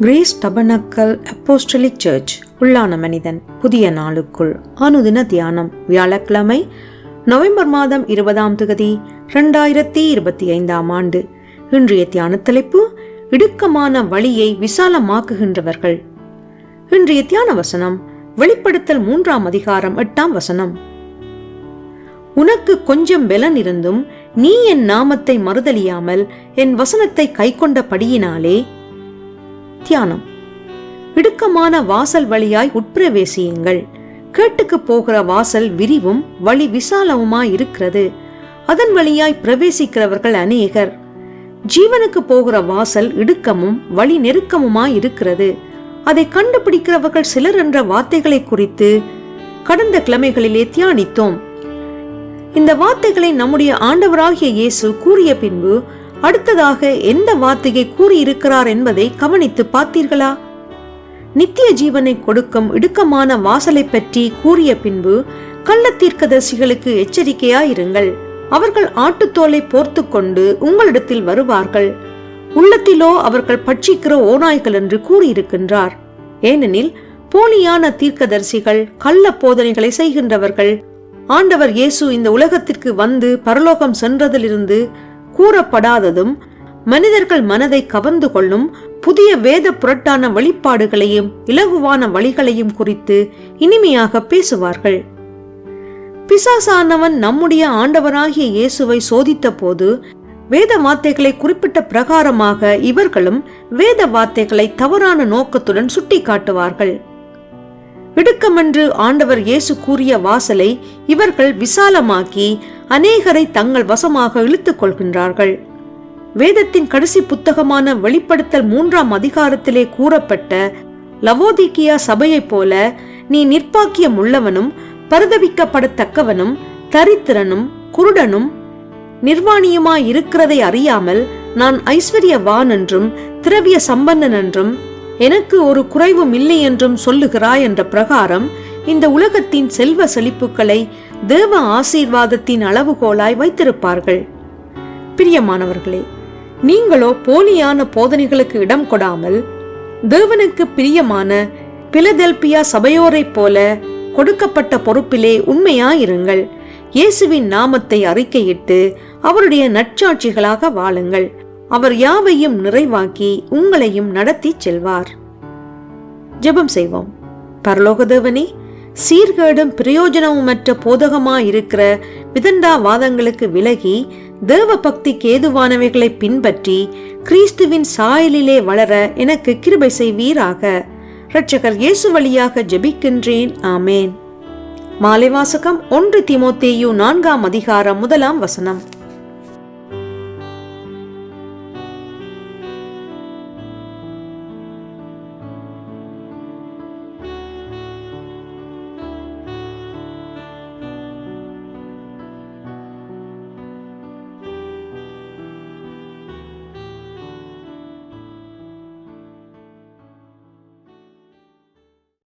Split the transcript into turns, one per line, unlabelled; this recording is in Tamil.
கிரேஸ் டபனக்கல் அப்போஸ்டலிக் சர்ச் உள்ளான மனிதன் புதிய நாளுக்குள் அனுதின தியானம் வியாழக்கிழமை நவம்பர் மாதம் இருபதாம் தொகுதி இரண்டாயிரத்தி இருபத்தி ஐந்தாம் ஆண்டு. இன்றைய தியான தலைப்பு இடுக்கமான வழியை விசாலமாக்குகின்றவர்கள். இன்றைய தியான வசனம் வெளிப்படுத்தல் மூன்றாம் அதிகாரம் எட்டாம் வசனம். உனக்கு கொஞ்சம் பலன் இருந்தும் நீ என் நாமத்தை மறுதலியாமல் என் வசனத்தை கைக்கொண்டபடியினாலே தியானம். இடுக்கமான வாசல் வழியாய் உட்பிரவேசியுங்கள். கேட்டுக்கு போகிற வாசல் விரிவும் வழி விசாலமுமாய் இருக்கிறது. அதன் வழியாய் பிரவேசிக்கிறவர்கள் அநேகர். ஜீவனுக்கு போகிற வாசல் இடுக்கமும் வழி நெருக்கமுமாய் இருக்கிறது. அதை கண்டுபிடிக்கிறவர்கள் சிலர் என்ற வார்த்தைகளை குறித்து கடந்த கிழமைகளிலே தியானித்தோம். இந்த வார்த்தைகளை நம்முடைய ஆண்டவராகிய இயேசு கூறிய பின்பு அடுத்ததாக எந்த வார்த்தையை கூறியிருக்கிறார் என்பதை கவனித்து பார்த்தீர்களா? நித்திய ஜீவனை கொடுக்கும் இடுக்கமான வாசலை பற்றி கூறிய பின்பு கள்ளத்தீர்க்கதரிசிகளுக்கு எச்சரிக்கையாயிருங்கள். அவர்கள் ஆட்டுத்தோலை போர்த்து கொண்டு உங்களிடத்தில் வருவார்கள். உள்ளத்திலோ அவர்கள் பட்சிக்கிற ஓநாய்கள் என்று கூறியிருக்கின்றார். ஏனெனில் போலியான தீர்க்கதரிசிகள் கள்ள போதனைகளை செய்கின்றவர்கள். ஆண்டவர் இயேசு இந்த உலகத்திற்கு வந்து பரலோகம் சென்றதிலிருந்து கூறப்படாததும் மனிதர்கள் மனதை கவர்ந்து கொள்ளும் புதிய வேத புரட்டான வழிபாடுகளையும் இலகுவான வழிகளையும் குறித்து இனிமையாக பேசுவார்கள். பிசாசானவன் நம்முடைய ஆண்டவராகிய இயேசுவை சோதித்த போது வேத வார்த்தைகளை குறிப்பிட்ட பிரகாரமாக இவர்களும் வேத வார்த்தைகளை தவறான நோக்கத்துடன் சுட்டி காட்டுவார்கள் இடுக்கமென்று ஆண்டவர் இயேசு கூறிய வாசலை இவர்கள் விசாலமாக்கி அநேகரை தங்கள் வசமாக இழுத்துக் கொள்கின்றார்கள். வேதத்தின் கடைசி புத்தகமான வெளிப்படுத்தல் மூன்றாம் அதிகாரத்திலே கூறப்பட்ட லவோதிக்கியா சபையைப் போல நீ நிர்ப்பாக்கியம் உள்ளவனும் பரிதவிக்கப்படத்தக்கவனும் தரித்திரனும் குருடனும் நிர்வாணியுமாய் இருக்கிறதை அறியாமல் நான் ஐஸ்வர்யவான் என்றும் திரவிய சம்பந்தன் என்றும் எனக்கு ஒரு குறைவும் இல்லை என்றும் சொல்லுகிறாய் என்ற பிரகாரம் இந்த உலகத்தின் செல்வ செழிப்புகளை தேவ ஆசீர்வாதத்தின் அளவுகோலாய் வைத்திருப்பார்கள். பிரியமானவர்களே நீங்களோ போலியான போதனைகளுக்கு இடம் கொடாமல் தேவனுக்கு பிரியமான பிலதெல்பியா சபையோரைப் போல கொடுக்கப்பட்ட பொறுப்பிலே உண்மையாயிருங்கள். இயேசுவின் நாமத்தை அறிக்கையிட்டு அவருடைய நற்சாட்சிகளாக வாழுங்கள். அவர் யாவையும் நிறைவாக்கி உங்களையும் நடத்தி செல்வார். ஜெபம் செய்வோம். பரலோகதேவனே சீர்கேடும் பிரயோஜனமுமற்ற விதண்டா வாதங்களுக்கு விலகி தேவ பக்திக்கு ஏதுவானவைகளை பின்பற்றி கிறிஸ்துவின் சாயலிலே வளர எனக்கு கிருபை செய்வீராக. இரட்சகர் இயேசு வழியாக ஜெபிக்கின்றேன். ஆமேன். மாலை வாசகம் ஒன்று திமோத்தேயு நான்காம் அதிகாரம் முதலாம் வசனம்.